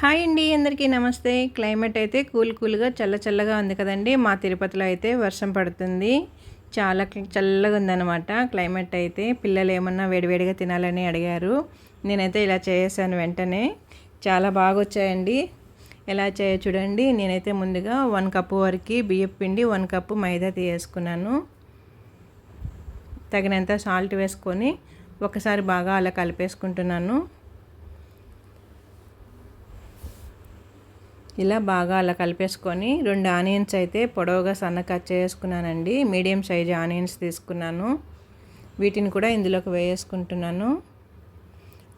Hi అండి అందరికీ నమస్తే. క్లైమేట్ అయితే కూల్ కూల్గా చల్ల చల్లగా ఉంది కదండి. మా తిరుపతిలో అయితే వర్షం పడుతుంది. చాలా చల్లగా ఉందన్నమాట. క్లైమేట్ అయితే పిల్లలు ఏమన్నా వేడివేడిగా తినాలని అడిగారు. నేనైతే ఇలా చేసాను వెంటనే. చాలా బాగా వచ్చాయండి. ఎలా చేయ చూడండి. నేనైతే ముందుగా వన్ కప్పు వరకు బియ్యం పిండి వన్ కప్పు మైదా తీసుకున్నాను తగినంత సాల్ట్ వేసుకొని ఒకసారి బాగా అలా కలిపేసుకుంటున్నాను. ఇలా బాగా అలా కలిపేసుకొని రెండు ఆనియన్స్ అయితే పొడవుగా సన్న కట్ చేసుకున్నానండి. మీడియం సైజ్ ఆనియన్స్ తీసుకున్నాను. వీటిని కూడా ఇందులోకి వేసుకుంటున్నాను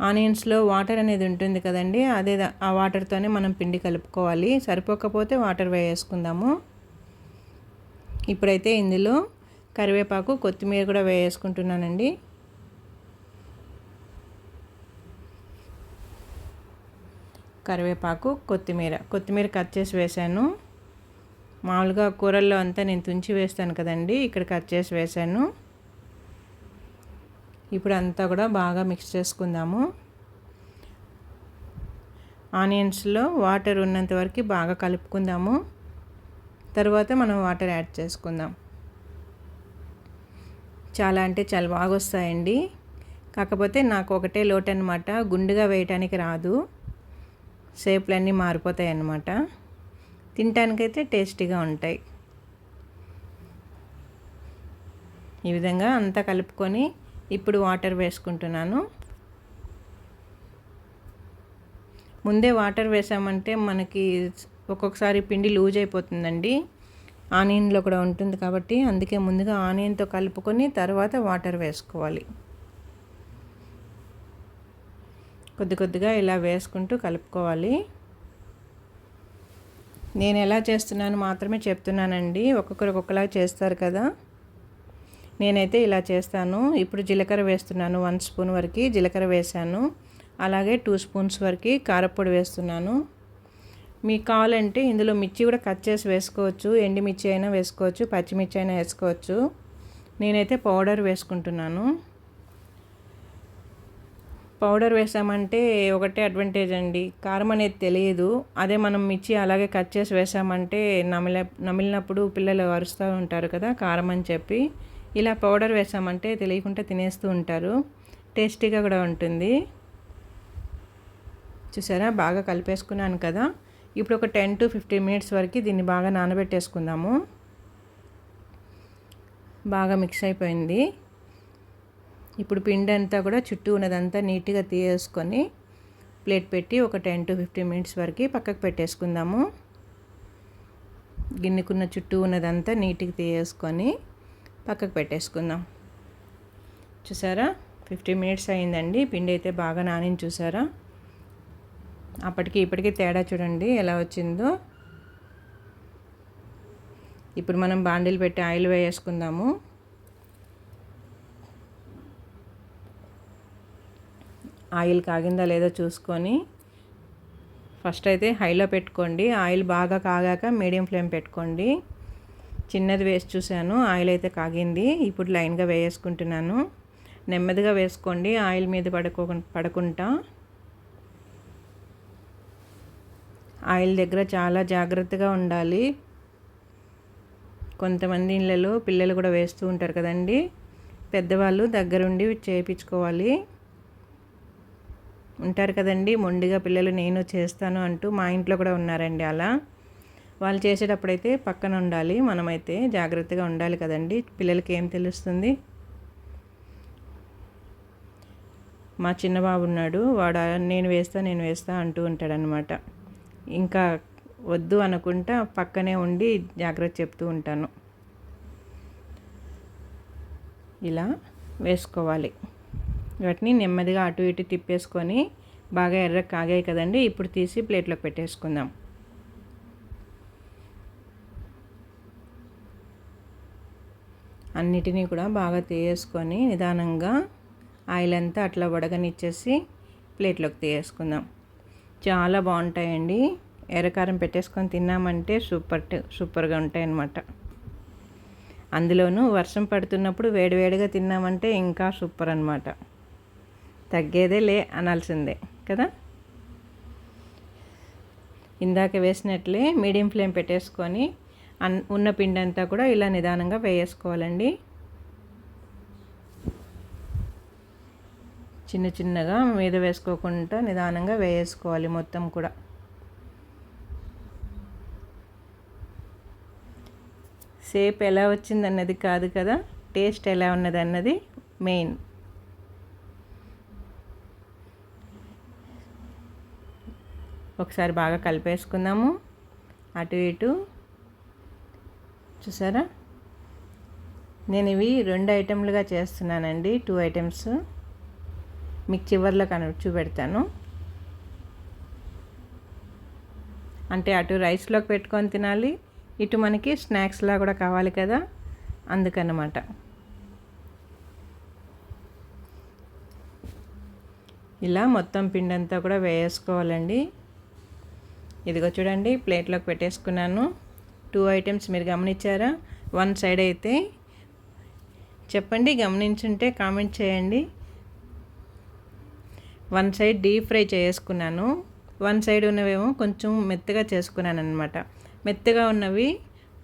ఆనియన్స్లో వాటర్ అనేది ఉంటుంది కదండి అదే ఆ వాటర్తోనే మనం పిండి కలుపుకోవాలి. సరిపోకపోతే వాటర్ వేసుకుందాము ఇప్పుడైతే ఇందులో కరివేపాకు కొత్తిమీర కూడా వేసుకుంటున్నానండి కరివేపాకు కొత్తిమీర. కొత్తిమీర కట్ చేసి వేసాను మామూలుగా కూరల్లో అంతా నేను తుంచి వేస్తాను కదండి ఇక్కడ కట్ చేసి వేసాను ఇప్పుడు అంతా కూడా బాగా మిక్స్ చేసుకుందాము. ఆనియన్స్లో వాటర్ ఉన్నంత వరకు బాగా కలుపుకుందాము. తర్వాత మనం వాటర్ యాడ్ చేసుకుందాం. చాలా అంటే చాలా బాగా వస్తాయండి. కాకపోతే నాకు ఒకటే లోటు అనమాట గుండుగా వేయటానికి రాదు. షేప్లు అన్నీ మారిపోతాయి అన్నమాట తినటానికైతే టేస్టీగా ఉంటాయి. ఈ విధంగా అంతా కలుపుకొని ఇప్పుడు వాటర్ వేసుకుంటున్నాను. ముందే వాటర్ వేసామంటే మనకి ఒక్కొక్కసారి పిండి లూజ్ అయిపోతుందండి. ఆనియన్లో కూడా ఉంటుంది కాబట్టి అందుకే ముందుగా ఆనియన్తో కలుపుకొని తర్వాత వాటర్ వేసుకోవాలి. కొద్ది కొద్దిగా ఇలా వేసుకుంటూ కలుపుకోవాలి. నేను ఎలా చేస్తున్నాను మాత్రమే చెప్తున్నానండి. ఒక్కొక్కరు ఒక్కొక్కలా చేస్తారు కదా. నేనైతే ఇలా చేస్తాను. ఇప్పుడు జీలకర్ర వేస్తున్నాను వన్ స్పూన్ వరకు జీలకర్ర వేసాను అలాగే టూ స్పూన్స్ వరకు కారపొడి వేస్తున్నాను. మీకు కావాలంటే ఇందులో మిర్చి కూడా కట్ చేసి వేసుకోవచ్చు. ఎండుమిర్చి అయినా వేసుకోవచ్చు పచ్చిమిర్చి అయినా వేసుకోవచ్చు. నేనైతే పౌడర్ వేసుకుంటున్నాను. పౌడర్ వేసామంటే ఒకటే అడ్వాంటేజ్ అండి. కారం అనేది తెలియదు. అదే మనం మిర్చి అలాగే కట్ చేసి వేసామంటే నమిల నమిలినప్పుడు పిల్లలు అరుస్తూ ఉంటారు కదా కారం అని చెప్పి. ఇలా పౌడర్ వేసామంటే తెలియకుండా తినేస్తూ ఉంటారు. టేస్టీగా కూడా ఉంటుంది. చూసారా? బాగా కలిపేసుకున్నాను కదా. ఇప్పుడు ఒక టెన్ టు ఫిఫ్టీన్ మినిట్స్ వరకు దీన్ని బాగా నానబెట్టేసుకుందాము. బాగా మిక్స్ అయిపోయింది. ఇప్పుడు పిండి అంతా కూడా చుట్టూ ఉన్నదంతా నీట్గా తీసేసుకొని ప్లేట్ పెట్టి ఒక టెన్ టు ఫిఫ్టీన్ మినిట్స్ వరకు పక్కకు పెట్టేసుకుందాము. గిన్నెకున్న చుట్టూ ఉన్నదంతా నీట్గా తీసేసుకొని పక్కకు పెట్టేసుకుందాం. చూసారా? ఫిఫ్టీ మినిట్స్ అయిందండి. పిండి అయితే బాగా నానిని చూసారా? అప్పటికి ఇప్పటికీ తేడా చూడండి ఎలా వచ్చిందో. ఇప్పుడు మనం బాండీలు పెట్టి ఆయిల్ వేసుకుందాము. ఆయిల్ కాగిందా లేదో చూసుకొని ఫస్ట్ అయితే హైలో పెట్టుకోండి. ఆయిల్ బాగా కాగాక మీడియం ఫ్లేమ్ పెట్టుకోండి. చిన్నది వేసి చూశాను ఆయిల్ అయితే కాగింది. ఇప్పుడు లైన్గా వేసుకుంటున్నాను నెమ్మదిగా వేసుకోండి ఆయిల్ మీద పడుకో పడకుండా ఆయిల్ దగ్గర చాలా జాగ్రత్తగా ఉండాలి. కొంతమంది ఇళ్ళలో పిల్లలు కూడా వేస్తూ ఉంటారు కదండి. పెద్దవాళ్ళు దగ్గరుండి చేయించుకోవాలి ఉంటారు కదండి మొండిగా పిల్లలు నేను చేస్తాను అంటూ మా ఇంట్లో కూడా ఉన్నారండి అలా. వాళ్ళు చేసేటప్పుడైతే పక్కన ఉండాలి మనమైతే జాగ్రత్తగా ఉండాలి కదండి. పిల్లలకి ఏం తెలుస్తుంది? మా చిన్న బాబు ఉన్నాడు వాడు నేను వేస్తా నేను వేస్తా అంటూ ఉంటాడనమాట ఇంకా వద్దు అనుకుంటా పక్కనే ఉండి జాగ్రత్త చెప్తూ ఉంటాను. ఇలా వేసుకోవాలి. వాటిని నెమ్మదిగా అటు ఇటు తిప్పేసుకొని బాగా ఎర్ర కాగాయి కదండి ఇప్పుడు తీసి ప్లేట్లోకి పెట్టేసుకుందాం. అన్నిటినీ కూడా బాగా తీయేసుకొని నిదానంగా ఆయిల్ అంతా అట్లా వడగనిచ్చేసి ప్లేట్లోకి తీసేసుకుందాం చాలా బాగుంటాయండి. ఎర్రకారం పెట్టేసుకొని తిన్నామంటే సూపర్ సూపర్గా ఉంటాయన్నమాట. అందులోనూ వర్షం పడుతున్నప్పుడు వేడివేడిగా తిన్నామంటే ఇంకా సూపర్ అనమాట తగ్గేదే లే అనాల్సిందే. కదా? ఇందాక వేసినట్లే మీడియం ఫ్లేమ్ పెట్టేసుకొని అన్ ఉన్న పిండి అంతా కూడా ఇలా నిదానంగా వేయేసుకోవాలండి. చిన్న చిన్నగా మీద వేసుకోకుండా నిదానంగా వేయేసుకోవాలి మొత్తం కూడా. సేప్ ఎలా వచ్చింది అన్నది కాదు కదా? టేస్ట్ ఎలా ఉన్నది అన్నది మెయిన్. ఒకసారి బాగా కలిపేసుకుందాము. అటు ఇటు. చూసారా? నేను ఇవి రెండు ఐటెంలుగా చేస్తున్నానండి టూ ఐటమ్స్. మీకు చివరిలో కను చూపెడతాను. అంటే అటు రైస్లోకి పెట్టుకొని తినాలి ఇటు మనకి స్నాక్స్లా కూడా కావాలి కదా అందుకన్నమాట. ఇలా మొత్తం పిండంతా కూడా వేసుకోవాలండి ఇదిగో చూడండి ప్లేట్లోకి పెట్టేసుకున్నాను. టూ ఐటమ్స్ మీరు గమనించారా? వన్ సైడ్ అయితే చెప్పండి గమనించుంటే కామెంట్ చేయండి. వన్ సైడ్ డీప్ ఫ్రై చేసుకున్నాను. వన్ సైడ్ ఉన్నవేమో కొంచెం మెత్తగా చేసుకున్నాను అనమాట మెత్తగా ఉన్నవి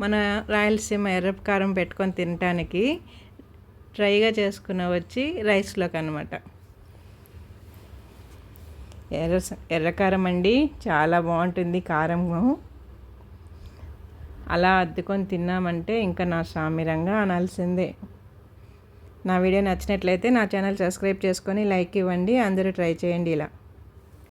మన రాయలసీమ ఎర్రపు కారం పెట్టుకొని తినటానికి డ్రైగా చేసుకున్న వచ్చి రైస్లోకి అనమాట ఎర్ర ఎర్రకారం అండి. చాలా బాగుంటుంది కారము అలా అద్దుకొని తిన్నామంటే ఇంకా నా సామిరంగా అనాల్సిందే. నా వీడియో నచ్చినట్లయితే నా ఛానల్ సబ్స్క్రైబ్ చేసుకొని లైక్ ఇవ్వండి. అందరూ ట్రై చేయండి ఇలా.